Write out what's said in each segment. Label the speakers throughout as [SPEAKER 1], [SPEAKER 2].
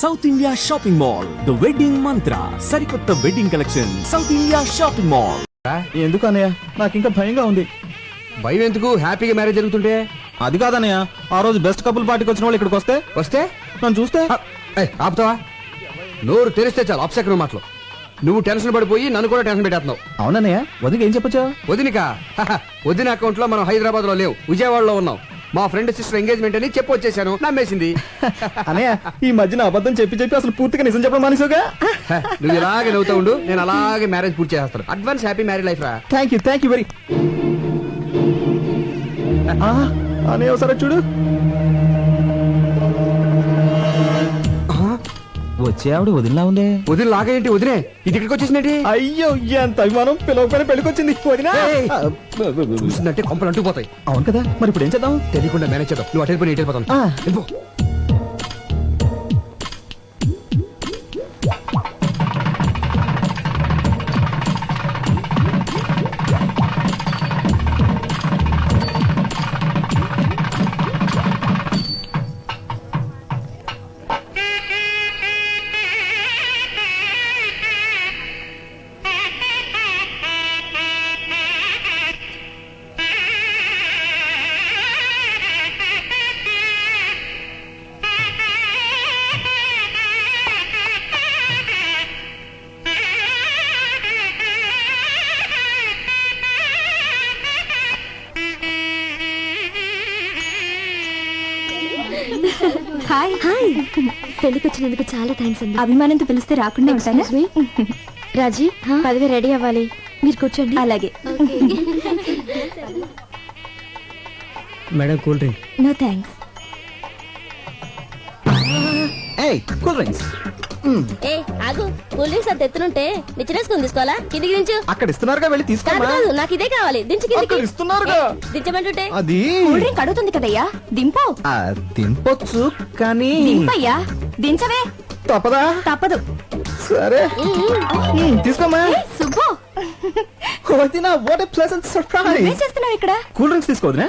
[SPEAKER 1] South India shopping mall the wedding Mantra సరికొత్త wedding collection south India shopping mall
[SPEAKER 2] ఎందుకు అన్నయ్య? నాకు ఇంకా భయంగా ఉంది.
[SPEAKER 3] భయం ఎందుకు? హ్యాపీగా మ్యారేజ్ జరుగుతుంటే?
[SPEAKER 2] అది కాదన్నయ్య. ఆ రోజు బెస్ట్ కపుల్ పార్టీకి వచ్చిన వాళ్ళు ఇక్కడికి వస్తే?
[SPEAKER 3] వస్తే?
[SPEAKER 2] నన్ను చూస్తే?
[SPEAKER 3] ఏయ్, ఆపుతావా? నోరు తెరిస్తే చాలు అప్సెక్ మాటలు. నువ్వు టెన్షన్ పడిపోయి నన్ను కూడా టెన్షన్ పెట్టేస్తున్నావు.
[SPEAKER 2] అవునన్నయ్య వదిలికి ఏం చెప్పొచ్చా
[SPEAKER 3] వదినిక? హహ, వదిన అకౌంట్లో మనం హైదరాబాద్లో లేవు విజయవాడలో ఉన్నాం. మా ఫ్రెండ్ సిస్టర్ ఎంగేజ్మెంట్ అని చెప్పి వచ్చేసాను నమ్మేసింది.
[SPEAKER 2] అన్నయ్య ఈ మధ్యన అబద్ధం చెప్పి చెప్పి అసలు పూర్తిగా నిజం చెప్పడం మానేసావుగా?
[SPEAKER 3] హ, నువ్వు ఇలాగే నవ్వుతా ఉండు నేను అలాగే మ్యారేజ్ పూర్తి చేస్తాను అడ్వాన్స్ హ్యాపీ మ్యారేజ్ లైఫ్ రా.
[SPEAKER 2] Thank you thank you very అన్నయ్య ఒకసారి చూడు. వచ్చే ఆవిడ వదిలిలా ఉందే?
[SPEAKER 3] వదిన లాగేంటి వదిలే ఇది ఇక్కడికి వచ్చేసిందేంటి?
[SPEAKER 2] అయ్యో ఎంత అభిమానం. పిలవకపోయిన పెళ్ళికొచ్చింది. వదినా.
[SPEAKER 3] చూసిందంటే కొంపలు అంటుకుపోతాయి
[SPEAKER 2] అవును కదా. మరి ఇప్పుడు ఏం చేద్దాం?
[SPEAKER 3] తెలియకుండా మేనేజ్ చేద్దాం. నువ్వు అటెండ్ పని ఇటు వెళ్ళిపోతాను.
[SPEAKER 4] అభిమానంతో పిలిస్తే రాకుండా ఉంటానా.
[SPEAKER 5] రాజీ పదవి రెడీ అవ్వాలి. మీరు కూర్చోండి.
[SPEAKER 4] అలాగే.
[SPEAKER 6] Madam cool drink.
[SPEAKER 4] No thanks
[SPEAKER 2] ఏయ్ కూల్ డ్రింక్స్.
[SPEAKER 7] ఏ ఆగు. కూల్ డ్రింక్స్ అంత ఎత్తునుంటే నిచ్చినేసుకుని తీసుకోవాలా? కిందికి దించు.
[SPEAKER 2] అక్కడ ఇస్తున్నారుగా వెళ్ళి
[SPEAKER 7] కాదు
[SPEAKER 2] తీసుకోమా?
[SPEAKER 7] కాదు నాకు ఇదే కావాలి. దించు కిందికి.
[SPEAKER 2] అక్కడ ఇస్తున్నారుగా.
[SPEAKER 7] ఏ, దించమంటుంటే?
[SPEAKER 2] అది.
[SPEAKER 4] కూల్ డ్రింక్ అడుగుతుంది కదయ్యా. దింపు.
[SPEAKER 2] ఆ, దింపొచ్చు కానీ
[SPEAKER 4] దింపయ్యా. దించవే.
[SPEAKER 2] తప్పదా?
[SPEAKER 4] తప్పదు.
[SPEAKER 2] సరే తీసుకోమా
[SPEAKER 4] ఏ, సుబ్బు.
[SPEAKER 2] వదినా వాట్ ఎ ప్లెజెంట్
[SPEAKER 4] ఏం
[SPEAKER 2] సర్ప్రైజ్
[SPEAKER 4] చేస్తున్నావు ఇక్కడ?
[SPEAKER 2] కూల్ డ్రింక్స్ తీసుకోవద్దునా?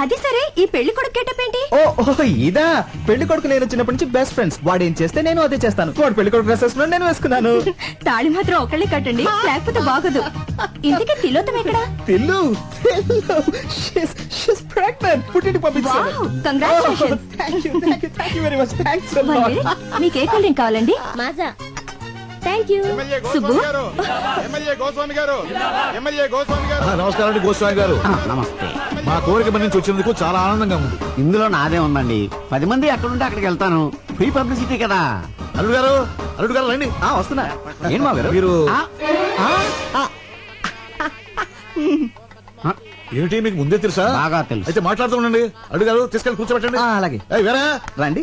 [SPEAKER 4] అది సరే ఈ పెళ్ళి కొడుకు గెటప్ ఏంటి?
[SPEAKER 2] ఓ ఓ ఇదా. పెళ్ళి కొడుకు నేను చిన్నప్పటి నుంచి బెస్ట్ ఫ్రెండ్స్ వాడు ఏం చేస్తే నేను అదే చేస్తాను. వాడు పెళ్ళి కొడుకు డ్రెస్ వేసుకున్నాడు నేను వేసుకున్నాను.
[SPEAKER 4] తాళి మాత్రం ఒకళ్ళే కట్టండి లేకపోతే బాగోదు. ఇంతకీ తిలోతం ఎక్కడ?
[SPEAKER 2] తిల్లు షీస్ ప్రెగ్నెంట్ పంపించాను.
[SPEAKER 4] కంగ్రాచులేషన్స్
[SPEAKER 2] వెరీ మచ్ థాంక్స్
[SPEAKER 4] మీకు ఏ కూల్ డ్రింక్ కావాలండి?
[SPEAKER 7] Maaza. Thank you
[SPEAKER 4] Subbu
[SPEAKER 8] MLA Goswami గారు. ఎమ్మెల్యే గోస్వామి గారు.
[SPEAKER 9] నమస్కారం అండి గోస్వామి గారు.
[SPEAKER 10] నమస్తే.
[SPEAKER 9] మా కోరిక మన్నించి వచ్చినందుకు చాలా ఆనందంగా ఉంది.
[SPEAKER 10] ఇందులో నాదే ఉందండి. పది మంది ఎక్కడుంటే అక్కడికి వెళ్తాను. ఫ్రీ పబ్లిసిటీ కదా.
[SPEAKER 9] అల్లుడు గారు అల్లుడు గారు రండి.
[SPEAKER 2] ఆ వస్తున్నా. ఏం మా గారు?
[SPEAKER 9] మీరు
[SPEAKER 10] ఆ,
[SPEAKER 9] ఏమిటి మీకు ముందే తెలుసా?
[SPEAKER 10] బాగా తెలుసు.
[SPEAKER 9] అయితే మాట్లాడుతూ ఉండండి. అల్లుడు గారు తీసుకెళ్ళి కూర్చోబెట్టండి.
[SPEAKER 2] ఆ, అలాగే.
[SPEAKER 9] ఏయ్, వేరే?
[SPEAKER 2] రండి.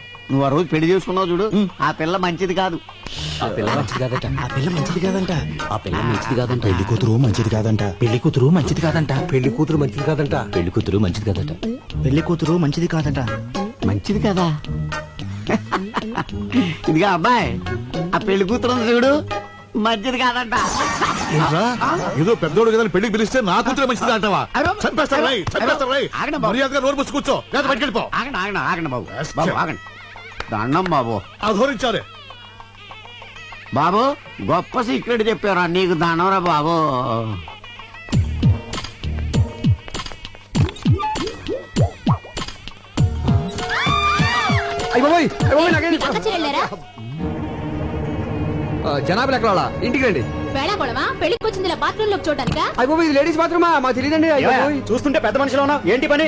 [SPEAKER 10] నువ్వు ఆ రోజు పెళ్ళి చేసుకున్నావు చూడు. ఆ పిల్ల మంచిది కాదు.
[SPEAKER 6] ఆ పిల్ల మంచిది కాదట. ఆ పిల్ల మంచిది కాదంట. ఆ పిల్ల మంచిది కాదంట. పెళ్ళి కూతురు మంచిది కాదంట. పెళ్ళి కూతురు మంచిది కాదంట.
[SPEAKER 3] పెళ్ళి కూతురు మంచిది కాదంట.
[SPEAKER 6] పెళ్ళి కూతురు మంచిది కాదట. పెళ్ళి కూతురు మంచిది కాదట.
[SPEAKER 10] మంచిది కదా. ఇదిగా అబ్బాయి ఆ పెళ్ళి కూతురు చూడు. మంచిది కాదంట?
[SPEAKER 9] ఏదో పెద్దోడు కదా పెళ్ళికి పిలిస్తే నా కూతురు మంచిది అంటావా? చంపేస్తారు రై చంపేస్తారు రై. మర్యాదగా నోరు మూసి కూర్చో. లేదా బయటకెళ్ళిపో
[SPEAKER 10] ఆగండి ఆగండి ఆగండి బాబు. బాబు ఆగండి. దండం బాబు.
[SPEAKER 9] అధోరించారే
[SPEAKER 10] బాబు గొప్ప సీక్రెట్ చెప్పారా నీకు దండంరా బాబు.
[SPEAKER 3] జనాభా లెక్కల వాళ్ళ ఇంటికి రండి
[SPEAKER 7] వేళ కొడవా పెళ్ళికి వచ్చింది ఇలా బాత్రూమ్లోకి చూడటానికా?
[SPEAKER 3] అయ్య ఇది లేడీస్ తెలియదండి
[SPEAKER 2] చూస్తుంటే పెద్ద మనిషిలో ఉన్నావు? ఏంటి పని?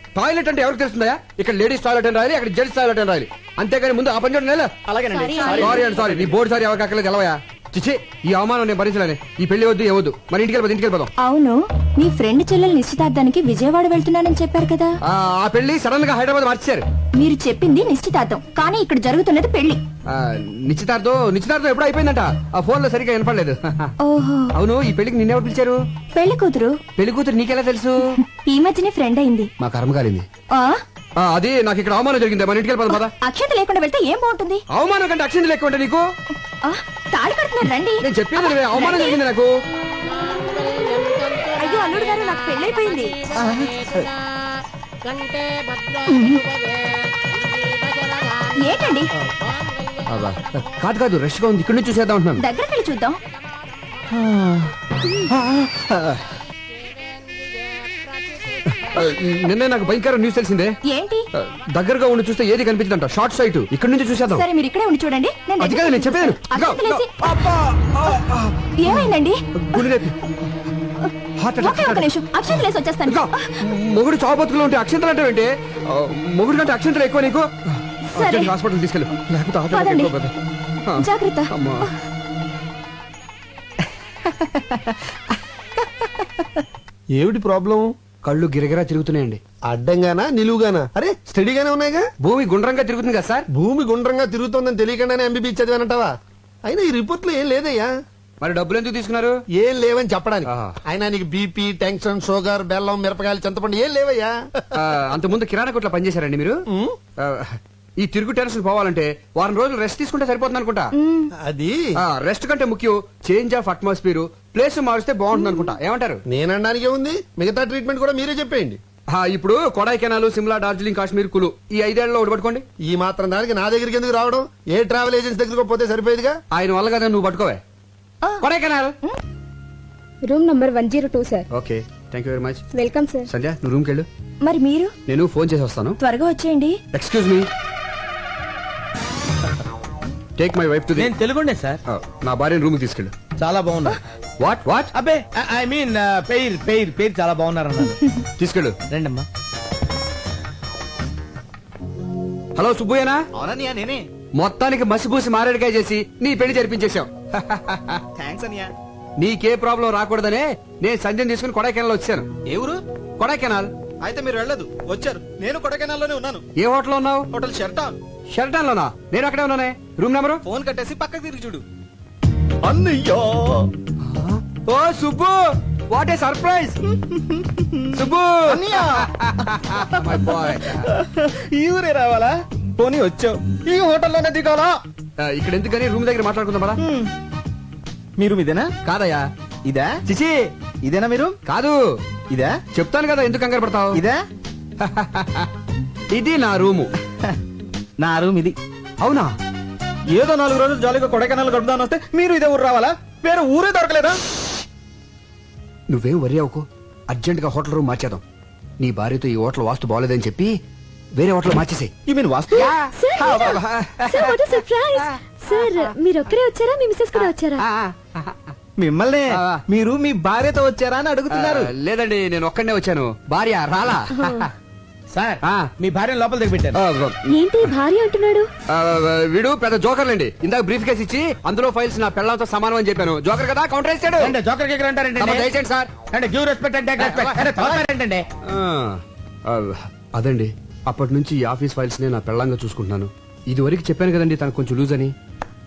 [SPEAKER 3] టాయిలెట్ అంటే ఎవరికి తెలుస్తుందా ఇక్కడ లేడీస్ టాయిలెట్ అని రాయాలి అక్కడ జెంట్స్ టాయిలెట్ అని రాయాలి. అంతేగాని ముందు ఆ పని చూడండి సారీ అండి సారీ నీ బోర్డు సారీ ఎవరికి అక్కర్లేదు ఎలవయా చిచి ఈ అవమానం నేను భరించలేను ఈ పెళ్ళి వద్దు ఏవద్దు మరి ఇంటికి వెళ్ళిపోదు ఇంటికి వెళ్ళిపోదాం.
[SPEAKER 4] అవును మీ ఫ్రెండ్ చెల్లెలు నిశ్చితార్థానికి విజయవాడ వెళ్తున్నానని చెప్పారు కదా.
[SPEAKER 3] ఆ, ఆ పెళ్ళి సడన్గా హైదరాబాద్ మార్చారు.
[SPEAKER 4] మీరు చెప్పింది నిశ్చితార్థం. కానీ ఇక్కడ జరుగుతున్నది పెళ్ళి.
[SPEAKER 3] నిశ్చితార్థం నిశ్చితార్థం ఎప్పుడు అయిపోయిందంట. ఆ ఫోన్లో సరిగ్గా వినపడలేదు.
[SPEAKER 4] ఓహో.
[SPEAKER 3] అవును ఈ పెళ్ళికి నిన్నెవరు పిలిచారు?
[SPEAKER 4] పెళ్ళి కూతురు.
[SPEAKER 3] పెళ్ళి కూతురు నీకెలా తెలుసు?
[SPEAKER 4] ఈ మధ్యనే ఫ్రెండ్ అయింది.
[SPEAKER 3] మా కర్మ కాలింది.
[SPEAKER 4] ఆ,
[SPEAKER 3] అది నాకు ఇక్కడ అవమానం జరిగింది. మన ఇంటికి వెళ్ళిపోదాం పద.
[SPEAKER 4] అక్షత లేకుండా వెళ్తే ఏం బాగుంటుంది?
[SPEAKER 3] అవమానం కంటే అక్షింది లెక్క ఉంటే నీకు?
[SPEAKER 4] తాళి కడుతున్నారు రండి.
[SPEAKER 3] నేను చెప్పేది అవమానం జరిగింది నాకు.
[SPEAKER 4] అయ్యో అల్లుడు గారు నాకు పెళ్ళైపోయింది. ఏంటండి?
[SPEAKER 3] కాదు కాదు రష్గా ఉంది. ఇక్కడ నుంచి చూసేద్దాం అంటున్నాను.
[SPEAKER 4] దగ్గరికి వెళ్ళి చూద్దాం
[SPEAKER 3] నిన్నే నాకు భయంకర న్యూస్ తెలిసిందే.
[SPEAKER 4] ఏంటి?
[SPEAKER 3] దగ్గరగా ఉండి చూస్తే ఏది కనిపించదంట? షార్ట్ సైట్ ఇక్కడ నుంచి చూసేద్దాం.
[SPEAKER 4] సరే మీరు ఇక్కడే ఉండి చూడండి. నేను
[SPEAKER 3] అది కాదు నేను చెప్పేది
[SPEAKER 4] ఏమైందండి?
[SPEAKER 3] మొగుడు చావు బతుకులో ఉంటే అక్షంతలు అంటే ఏంటి మొగుడు కంటే అక్షంతలు ఎక్కువ నీకు? హాస్పిటల్ తీసుకెళ్ళు. లేకపోతే
[SPEAKER 4] జాగ్రత్త.
[SPEAKER 3] అమ్మా.
[SPEAKER 11] ఏమిటి ప్రాబ్లం?
[SPEAKER 3] కళ్ళు గిరగిరా తిరుగుతున్నాయండి.
[SPEAKER 11] అడ్డంగానా? నిలువుగానా? అరే స్టడీగానే ఉన్నాయిగా?
[SPEAKER 3] భూమి గుండ్రంగా తిరుగుతుంది కదా సార్?
[SPEAKER 11] భూమి గుండ్రంగా తిరుగుతోందని తెలియకుండానే ఎంబీబీ చదివానంటావా అయినా ఈ రిపోర్ట్లో ఏం లేదయ్యా?
[SPEAKER 3] మరి డబ్బులు ఎందుకు తీసుకున్నారు?
[SPEAKER 11] ఏం లేవని చెప్పడానికి.
[SPEAKER 3] ఆహా.
[SPEAKER 11] అయినా నీకు బీపీ టెన్షన్ షుగర్ బెల్లం మిరపకాయలు చింతపండు ఏం లేవయ్యా?
[SPEAKER 3] అంత ముందు కిరాణా కొట్లో పనిచేశారండి మీరు?
[SPEAKER 11] ఉమ్,
[SPEAKER 3] ఆ, ఈ తిరుగు టెన్షన్ పోవాలంటే వారం రోజులు రెస్ట్ తీసుకుంటే సరిపోతుంది అనుకుంటా
[SPEAKER 11] అది
[SPEAKER 3] రెస్ట్ కంటే ముఖ్యం చేంజ్ ఆఫ్ అట్మాస్ఫియర్ ప్లేస్ మారిస్తే బాగుంటుంది అనుకుంటా ఏమంటారు?
[SPEAKER 11] నేనడానికి ఉంది మిగతా ట్రీట్మెంట్ కూడా మీరే చెప్పేయండి.
[SPEAKER 3] ఆ, ఇప్పుడు కొడైకెనాల్ సిమ్లా డార్జిలింగ్ కాశ్మీర్ కులు ఈ ఐదేళ్ళలో ఒకటి
[SPEAKER 11] ఈ మాత్రం దానికి నా దగ్గరికి ఎందుకు రావడం? ఏ ట్రావెల్ ఏజెన్సీ దగ్గరకు పోతే సరిపోయేదిగా?
[SPEAKER 3] ఆయన వల్ల కదా నువ్వు పట్టుకోవే. Kodaikanal.
[SPEAKER 5] Room number one zero two sir.
[SPEAKER 3] Okay thank you very much.
[SPEAKER 5] Welcome sir.
[SPEAKER 3] Sandhya నువ్వు రూమ్కి వెళ్ళు
[SPEAKER 4] మరి మీరు?
[SPEAKER 3] నేను ఫోన్ చేసి వస్తాను.
[SPEAKER 4] త్వరగా వచ్చేయండి.
[SPEAKER 3] Excuse me. Take my wife to
[SPEAKER 2] నేను తెలుగుండే సార్.
[SPEAKER 3] నా భార్యను రూమ్కి తీసుకెళ్ళు.
[SPEAKER 2] చాలా బాగున్నా.
[SPEAKER 3] వాట్ వాట్
[SPEAKER 2] అబ్బే ఐ మీన్ పేరు పేరు పేరు చాలా బాగున్నారు అన్నారు
[SPEAKER 3] తీసుకెళ్ళు.
[SPEAKER 2] రండమ్మా.
[SPEAKER 3] హలో సుబ్బయ్యనా?
[SPEAKER 2] అవునన్నయ్య నేనే.
[SPEAKER 3] మొత్తానికి మసిపూసి మారేడుకాయ చేసి నీ పెళ్ళి జరిపించేశాం
[SPEAKER 2] థ్యాంక్స్ అన్నయ్య.
[SPEAKER 3] నీకే ప్రాబ్లం రాకూడదనే నేను సంధ్యను తీసుకుని కొడైకెనాల్ వచ్చాను.
[SPEAKER 2] ఏ ఊరు?
[SPEAKER 3] కొడైకెనాల్.
[SPEAKER 2] అయితే మీరు వెళ్ళదు వచ్చారు. నేను కొడకెనాల్లోనే ఉన్నాను.
[SPEAKER 3] ఏ హోటల్ ఉన్నావు?
[SPEAKER 2] హోటల్ షెర్టా
[SPEAKER 3] షెల్టన్ లోనా నేను అక్కడే ఉన్నానే. Room number?
[SPEAKER 2] ఫోన్ కట్టేసి పక్కకి తిరిగి చూడు. అన్నయ్యా.
[SPEAKER 3] ఓ Subbu! What a surprise Subbu! My boy
[SPEAKER 2] ఈ ఊరే రావాలా? పోనీ వచ్చావు. ఈ హోటల్లోనే దిగాలా?
[SPEAKER 3] ఇక్కడ ఎందుకని రూమ్ దగ్గర మాట్లాడుకుందాం పదా.
[SPEAKER 2] మీరు ఇదేనా
[SPEAKER 3] కాదయ్యా.
[SPEAKER 2] ఇదా?
[SPEAKER 3] చిచి!
[SPEAKER 2] ఇదేనా మీరు?
[SPEAKER 3] కాదు.
[SPEAKER 2] ఇదా?
[SPEAKER 3] చెప్తాను కదా ఎందుకు కంగారు పడతావు?
[SPEAKER 2] ఇదా?
[SPEAKER 3] ఇది నా రూము.
[SPEAKER 2] నా రూమ్ ఇది.
[SPEAKER 3] అవునా?
[SPEAKER 2] ఏదో నాలుగు రోజులు జాలీగా కొడైకెనాల్ గడుపుదాని వస్తే మీరు ఇదే ఊరు రావాలా? వేరే ఊరే దొరకలేదా?
[SPEAKER 3] నువ్వేం వరి అవ్వకు. అర్జెంట్గా హోటల్ రూమ్ మార్చేద్దాం. నీ భార్యతో ఈ హోటల్ వాస్తు బాగోలేదని చెప్పి వేరే హోటల్ మార్చేసాయి.
[SPEAKER 2] ఈ మీన్ వాస్తు?
[SPEAKER 5] సార్ వాట్ సర్ప్రైజ్ సార్ మీరు ఒక్కరే వచ్చారా? మీ మిస్సెస్ కూడా వచ్చారా?
[SPEAKER 2] మిమ్మల్ని. మీరు మీ భార్యతో వచ్చారా అని అడుగుతున్నారు.
[SPEAKER 3] లేదండి నేను ఒక్కడనే వచ్చాను. భార్య రాలా.
[SPEAKER 2] సార్
[SPEAKER 3] ఆ.
[SPEAKER 2] మీ భార్యను లోపల దిగబెట్టారు
[SPEAKER 3] ఆ,
[SPEAKER 5] ఏంటి భార్య అంటున్నాడు?
[SPEAKER 3] వీడు పెద్ద జోకర్లండి ఇందాక బ్రీఫ్ కేసు ఇచ్చి అందులో ఫైల్స్ నా పిల్లలతో సమానం అని చెప్పాను. జోకర్ కదా? కౌంటర్
[SPEAKER 2] అంటే జోకర్ కేకర్
[SPEAKER 3] సార్.
[SPEAKER 2] అంటే గివ్ రెస్పెక్ట్ అంటే
[SPEAKER 3] అదండి. అప్పటి నుంచి ఈ ఆఫీస్ ఫైల్స్ నే నా పెళ్ళంగా చూసుకుంటున్నాను. ఇది వరకు చెప్పాను కదండి తనకు కొంచెం లూజ్ అని.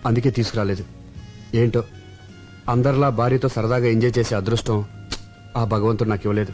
[SPEAKER 3] అందుకే తీసుకురాలేదు. ఏంటో? అందరిలా భార్యతో సరదాగా ఎంజాయ్ చేసే అదృష్టం ఆ భగవంతుడు నాకు ఇవ్వలేదు.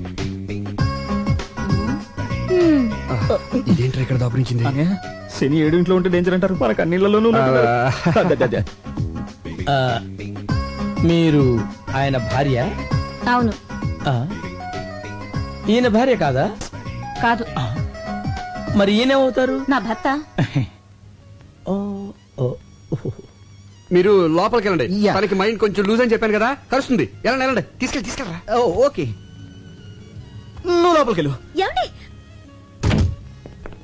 [SPEAKER 3] ఇదేంటి ఇక్కడ దాపురించింది?
[SPEAKER 2] శని ఏడు ఇంట్లో ఉంటే డేంజర్ అంటారు. మనకు అన్నిళ్ళలోనూ
[SPEAKER 12] ఆ, మీరు ఆయన భార్య?
[SPEAKER 4] అవును.
[SPEAKER 12] ఆ, ఈయన భార్య కాదా?
[SPEAKER 4] కాదు.
[SPEAKER 12] మరి ఈయనేమవుతారు
[SPEAKER 4] నా భర్త.
[SPEAKER 12] ఓ ఓ.
[SPEAKER 3] మీరు లోపలికి వెళ్ళండి. తనకి మైండ్ కొంచెం లూజ్ అని చెప్పాను కదా కలుస్తుంది వెళ్ళండి వెళ్ళండి. తీసుకెళ్ళి తీసుకెళ్ళరా.
[SPEAKER 2] ఓకే. నువ్వు లోపలికి వెళ్ళు.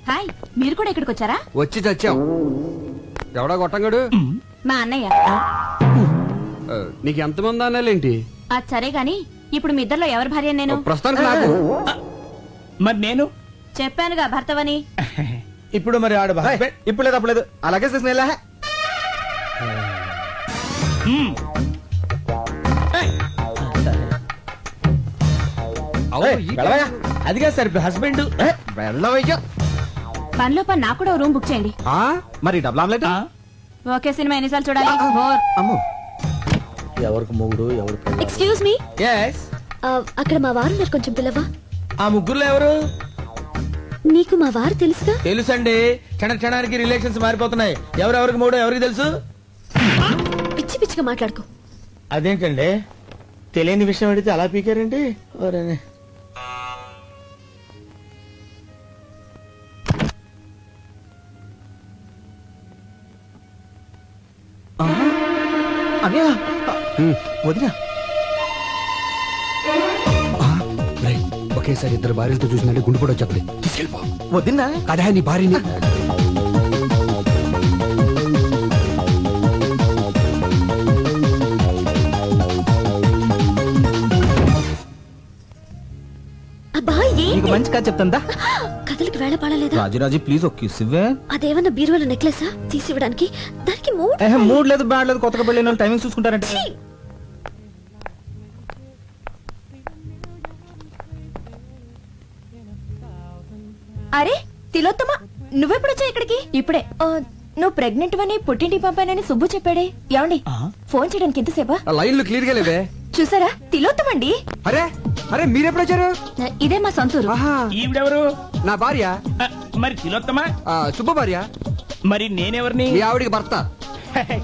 [SPEAKER 4] హాయ్ మీరు కూడా ఇక్కడికి వచ్చారా?
[SPEAKER 3] వచ్చి చచ్చాం. ఎవడా కొట్టంగాడు
[SPEAKER 4] మా అన్నయ్య.
[SPEAKER 3] నీకు ఎంతమంది అన్నాలేంటి?
[SPEAKER 4] అది సరే గాని ఇప్పుడు మీ ఇద్దరిలో ఎవరి భార్య నేను?
[SPEAKER 3] ప్రస్తుతానికి నాకు.
[SPEAKER 12] మరి నేను?
[SPEAKER 4] చెప్పానుగా భర్తవని.
[SPEAKER 12] ఇప్పుడు మరి ఆడ
[SPEAKER 2] ఇప్పుడు లేదు అప్పుడు లేదు. అలాగే చేసిన
[SPEAKER 12] అదిగా సార్ హస్బెండ్.
[SPEAKER 2] వెళ్ళవయ్యా.
[SPEAKER 4] పనిలో పని నాకు కూడా రూమ్ బుక్ చేయండి.
[SPEAKER 3] ఆ?
[SPEAKER 2] మరి డబుల్ ఆమ్లెట్?
[SPEAKER 4] ఓకే సినిమా ఎన్నిసార్లు చూడాలి?
[SPEAKER 2] అమ్మో.
[SPEAKER 12] ఎవరికి మొగుడు ఎవరికి
[SPEAKER 5] ఎక్స్క్యూజ్ మీ
[SPEAKER 12] ఎస్
[SPEAKER 5] అక్కడ మా వారు ఉన్నారు కొంచెం పిల్లవా?
[SPEAKER 12] ఆ ముగ్గురులో ఎవరు?
[SPEAKER 5] నీకు మా వారు తెలుసుగా
[SPEAKER 12] తెలుసండి. క్షణ క్షణానికి రిలేషన్స్ మారిపోతున్నాయి. ఎవరెవరికి మూడో ఎవరికి తెలుసు?
[SPEAKER 5] పిచ్చి పిచ్చిగా మాట్లాడుకో.
[SPEAKER 12] అదేంటండి? తెలియని విషయం అడిగితే అలా పీకారండి?
[SPEAKER 2] అన్నయ్య. వదినా.
[SPEAKER 3] రేయ్, ఒకేసారి ఇద్దరు భార్యలతో చూసినట్టు గుండు కూడా వచ్చేస్తుంది తీసుకెళ్ళిపో.
[SPEAKER 2] వదినా.
[SPEAKER 3] అదే నీ భార్యని.
[SPEAKER 5] అబ్బా ఏ
[SPEAKER 2] నీకు మంచి కథ చెప్తుందా?
[SPEAKER 5] కథలకు వేళ పడలేదా
[SPEAKER 2] రాజురాజు ప్లీజ్ ఒక కిస్ ఇవ్వే
[SPEAKER 5] అదేమన్నా బీరువాల నెక్లెసా తీసి ఇవ్వడానికి దానికి మూడు
[SPEAKER 2] ఏహే, మూడ్ లేదు బ్యాడ్ లేదు కొత్తగా పెళ్ళిన వాళ్ళు టైమింగ్ చూసుకుంటారంటే.
[SPEAKER 4] అరే తిలోత్తమ నువ్వెప్పుడు వచ్చా ఇక్కడికి? ఇప్పుడే. నువ్వు ప్రెగ్నెంట్ అని పుట్టింటి పంపానని సుబ్బు చెప్పాడే. ఏమండి? ఫోన్ చేయడానికి ఎంతసేపా?
[SPEAKER 3] ఆ లైన్లు క్లియర్గా లేవే.
[SPEAKER 4] చూసారా? తిలోత్తమండి.
[SPEAKER 3] అరే అరే మీరెప్పుడు వచ్చారు?
[SPEAKER 4] ఇదే మా సొంతూరు.
[SPEAKER 3] ఆహా.
[SPEAKER 12] ఈవిడెవరు?
[SPEAKER 3] నా భార్య.
[SPEAKER 12] ఆ, మరి తిలోత్తమా?
[SPEAKER 3] ఆ, శుభ భార్య.
[SPEAKER 12] మరి నేనెవరిని?
[SPEAKER 3] మీ ఆవిడికి భర్త.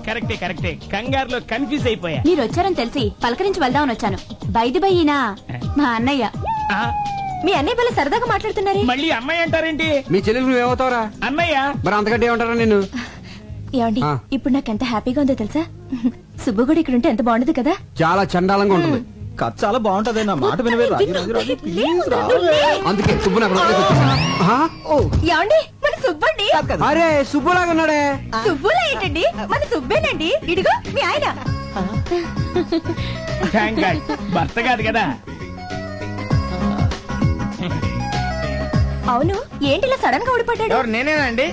[SPEAKER 12] కరెక్టే కరెక్టే. కంగారులో కన్ఫ్యూజ్ అయిపోయా.
[SPEAKER 4] మీరు వచ్చారని తెలిసి పలకరించి వెళ్దామని వచ్చాను. బైది బయ్యినా మా అన్నయ్య.
[SPEAKER 12] ఆ,
[SPEAKER 4] మీ అన్నయ్య పిల్ల సరదాగా మాట్లాడుతున్నారే.
[SPEAKER 12] మళ్ళీ అమ్మాయి అంటారేంటి?
[SPEAKER 3] మీ చెల్లెలు నువ్వేమవుతావురా?
[SPEAKER 12] అన్నయ్య
[SPEAKER 3] మరి అంతకంటే ఏమంటారా నేను
[SPEAKER 4] ఏమండి
[SPEAKER 3] ఆ.
[SPEAKER 4] ఇప్పుడు నాకు ఎంత హ్యాపీగా ఉందో తెలుసా? సుబ్బు కూడా ఇక్కడ ఉంటే ఎంత బాగుండదు కదా?
[SPEAKER 3] చాలా చండాలంగా ఉంటుంది.
[SPEAKER 2] కథ చాలా బాగుంటది నా మాట వినవే రాజు రాజు రాజు ప్లీజ్ రావే.
[SPEAKER 3] అందుకే సుబ్బు నాకు లోపలికి వచ్చేసాడు. ఆహా, ఓ.
[SPEAKER 4] ఏమండి? మన సుబ్బండి?
[SPEAKER 3] అరే సుబ్బులాగా ఉన్నాడే
[SPEAKER 4] సుబ్బులా ఏంటండి? మన సుబ్బేనండి. ఇడిగో మీ ఆయన.
[SPEAKER 12] థ్యాంక్ గాడ్ భర్త కాదు కదా.
[SPEAKER 4] అవును ఏంటి ఇలా సడన్గా ఊడిపడ్డాడు?
[SPEAKER 12] ఎవరు నేనేనా అండి?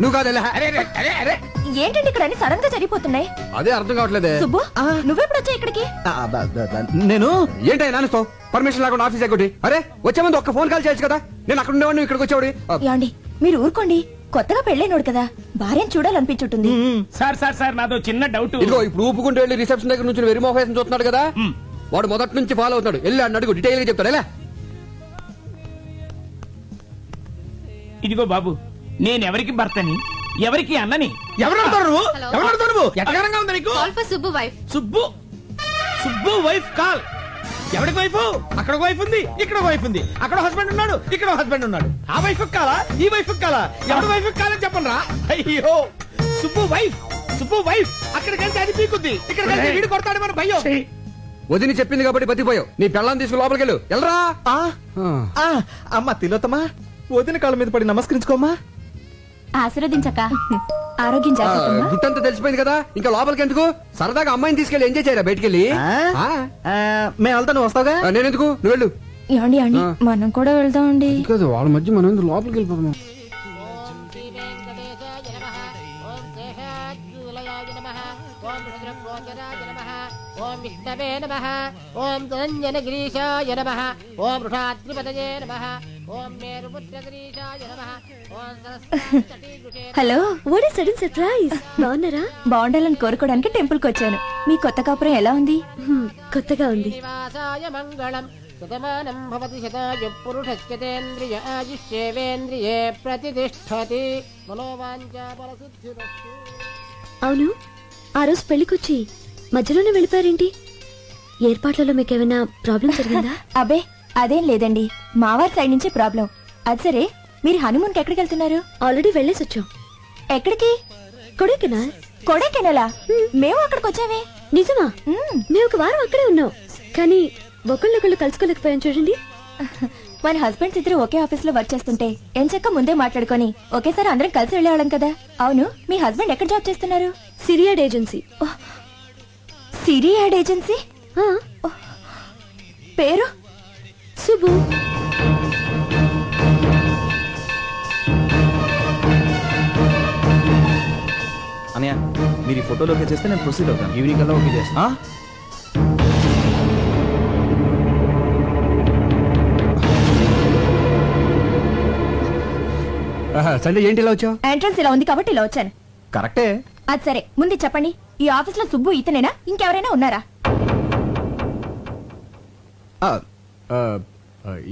[SPEAKER 3] నువ్వు కాదు?
[SPEAKER 12] అరే అరే, అరే అరే.
[SPEAKER 4] ఏంటండి ఇక్కడ అన్ని సడన్గా జరిగిపోతున్నాయి?
[SPEAKER 3] అదే అర్థం కావట్లేదే.
[SPEAKER 4] సుబ్బు నువ్వెప్పుడు వచ్చా ఇక్కడికి?
[SPEAKER 2] ఆ, బ- బ- బ- నేను?
[SPEAKER 3] ఏంటో నాన్నతో పర్మిషన్ లేకుండా ఆఫీస్ ఎక్కటి అరే వచ్చే ముందు ఒక్క ఫోన్ కాల్ చేయొచ్చు కదా? నేను అక్కడ ఉండేవాడిని ఇక్కడికి వచ్చేవాడి?
[SPEAKER 4] ఏమండి మీరు ఊరుకోండి. కొత్తగా పెళ్ళైనోడు కదా. భార్యను చూడాలనిపించుంటుంది.
[SPEAKER 12] సార్ సార్ సార్ నాదో చిన్న డౌట్
[SPEAKER 3] ఇదిగో ఇప్పుడు ఊపుకుంటూ వెళ్ళి రిసెప్షన్ దగ్గర నుంచి వెరీ మోహేసం చూస్తున్నాడు కదా?
[SPEAKER 12] మ్.
[SPEAKER 3] వాడు మొదటి నుంచి ఫాలో అవుతాడు వెళ్ళి అన్న అడుగు డీటెయిల్గా చెప్తాడు ఎలా?
[SPEAKER 12] ఇదిగో బాబు నేను ఎవరికి భర్తని ఎవరికి అన్నని? ఎవరు అడుగుతావు నువ్వు? ఎవరు అడుగుతావు నువ్వు? ఎట్టగారంగా ఉంది నీకు?
[SPEAKER 5] Subbu wife.
[SPEAKER 12] Subbu. Subbu wife call. ఎవరికి వైఫ్? అక్కడ ఒక వైఫ్ ఉంది ఇక్కడ ఒక వైఫ్ ఉంది. అక్కడ హస్బెండ్ ఉన్నాడు ఇక్కడ హస్బెండ్ ఉన్నాడు. ఆ వైఫ్ కాలా? ఈ వైఫ్ కాలా? ఎవరి వైఫ్ కాలని చెప్పండి రా అయ్యో. Subbu wife Subbu wife. అక్కడికి వెళ్తే అది పీకుద్ది. ఇక్కడ వెళ్తే వీడు కొడతాడు మన భయ్యో
[SPEAKER 3] వదిని చెప్పింది కాబట్టి బతిపోయావు నీ పెళ్ళాన్ని తీసుకుని లోపలికి వెళ్ళు వెళ్ళరా
[SPEAKER 2] ఆ, ఆ, అమ్మ తిలోతమా వదిన కాళ్ళ మీద పడి నమస్కరించుకోమ్మా.
[SPEAKER 4] ఆశీర్వదించక. ఆరోగ్యం
[SPEAKER 3] ఆ,
[SPEAKER 4] జాగ్రత్త
[SPEAKER 3] గుట్టంతా తెలిసిపోయింది కదా. ఇంకా లోపలికి ఎందుకు? సరదాగా అమ్మాయిని తీసుకెళ్ళి ఎంజాయ్ చేయరా బయటికి వెళ్ళి
[SPEAKER 2] ఆ? మేము వెళ్తా నువ్వు వస్తావుగా?
[SPEAKER 3] ఆ, నేనెందుకు? నువ్వు వెళ్ళు.
[SPEAKER 4] ఏమండి అండి
[SPEAKER 3] ఆ.
[SPEAKER 4] మనం కూడా వెళ్దామండి.
[SPEAKER 3] కాదు వాళ్ళ మధ్య మనం ఎందుకు లోపలికి వెళ్ళిపోతున్నాం?
[SPEAKER 13] విష్ణవే నమ ఓం ధనంజనగిరీశాయ నమ ఓం వృషాద్రిపతయే నమ ఓం మేరుపుత్రగిరీశాయ నమ ఓం Saraswati
[SPEAKER 4] hello
[SPEAKER 5] what is sudden surprise బాగున్నారా?
[SPEAKER 4] బాగుండాలని కోరుకోవడానికి టెంపుల్కి వచ్చాను. మీ కొత్త కాపురం ఎలా ఉంది?
[SPEAKER 5] హ్మ్, కొత్తగా ఉంది.
[SPEAKER 13] మంగళం. శతమానం భవతి శతాయు పురుషస్యతేంద్రియ ఆయుష్యేవేంద్రియే ప్రతిష్టతి. మనోవాంఛా ఫలసిద్ధిరస్తు
[SPEAKER 5] అవును ఆ రోజు పెళ్ళికొచ్చి మధ్యలోనే వెళ్ళిపోయారేంటి? ఏర్పాట్లలో మీకు ఏమైనా ప్రాబ్లం జరిగిందా?
[SPEAKER 4] అబే అదేం లేదండి. మావారి సైడ్ నుంచే ప్రాబ్లం. అది సరే మీరు హనుమూన్కి ఎక్కడికి వెళ్తున్నారు?
[SPEAKER 5] ఆల్రెడీ వెళ్ళేసి వచ్చాం
[SPEAKER 4] ఎక్కడికి?
[SPEAKER 5] కొడైకెనాల్.
[SPEAKER 4] కొడైకెనాలా? మేము అక్కడికి వచ్చామే
[SPEAKER 5] నిజమా
[SPEAKER 4] మ్మ్.
[SPEAKER 5] ఒక వారం అక్కడే ఉన్నాం. కానీ ఒకళ్ళొకళ్ళు కలుసుకోలేకపోయాం చూడండి.
[SPEAKER 4] మన హస్బెండ్స్ ఇద్దరు ఒకే ఆఫీస్లో వర్క్ చేస్తుంటే ఎంచక్క ముందే మాట్లాడుకొని ఒకేసారి అందరం కలిసి వెళ్ళేవాళ్ళం కదా. అవును మీ హస్బెండ్ ఎక్కడ జాబ్ చేస్తున్నారు?
[SPEAKER 5] Siri ad agency.
[SPEAKER 4] Siri ad agency? పేరు?
[SPEAKER 5] సుబ్బు.
[SPEAKER 2] అనయ్య మీరు ఈ ఫోటోలో ఓకే చేస్తే నేను ప్రొసీడ్ అవుతాను. ఈవినింగ్ కల్లా ఓకే చేస్తా.
[SPEAKER 3] ఏంటి ఇలా వచ్చావు?
[SPEAKER 4] ఎంట్రన్స్ ఇలా ఉంది కాబట్టి ఇలా వచ్చాను.
[SPEAKER 2] కరెక్టే.
[SPEAKER 4] అది సరే ముందు చెప్పండి ఈ ఆఫీస్లో సుబ్బు ఇతనేనా? ఇంకెవరైనా ఉన్నారా?